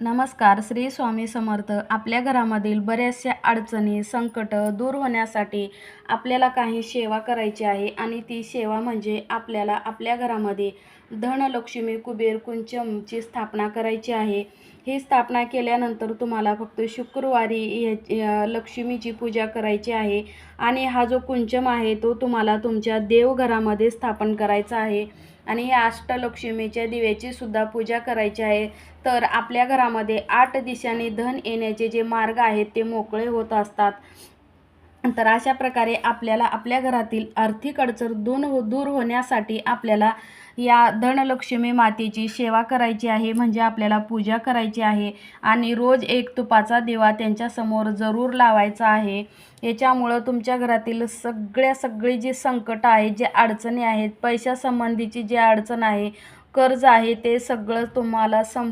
नमस्कार श्री स्वामी समर्थ. आपल्या घरामधील बऱ्याचशा अडचणी संकट दूर होण्यासाठी आपल्याला काही सेवा करायची आहे आणि ती सेवा म्हणजे आपल्याला आपल्या घरामध्ये धनलक्ष्मी कुबेर कुंचमची स्थापना करायची आहे. ही स्थापना केल्यानंतर तुम्हाला फक्त शुक्रवारी ह्या या लक्ष्मीची पूजा करायची आहे. आणि हा जो कुंचम आहे तो तुम्हाला तुमच्या देवघरामध्ये स्थापन करायचा आहे. आणि या अष्टलक्ष्मीच्या दिव्याची सुद्धा पूजा करायची आहे. तर आपल्या घरामध्ये आठ दिशांनी धन येण्याचे जे मार्ग आहेत ते मोकळे होत असतात. तर अशा प्रकारे आपल्याला आपल्या घरातील आर्थिक अडचण दूर हो दूर होण्यासाठी आपल्याला या धनलक्ष्मी मातेची सेवा करायची आहे म्हणजे आपल्याला पूजा करायची आहे आणि रोज एक तुपाचा दिवा त्यांच्यासमोर जरूर लावायचा आहे. याच्यामुळं तुमच्या घरातील सगळ्या सगळी जी संकट आहेत जे अडचणी आहेत पैशासंबंधीची जी अडचण आहे कर्ज आहे ते सगळं तुम्हाला सं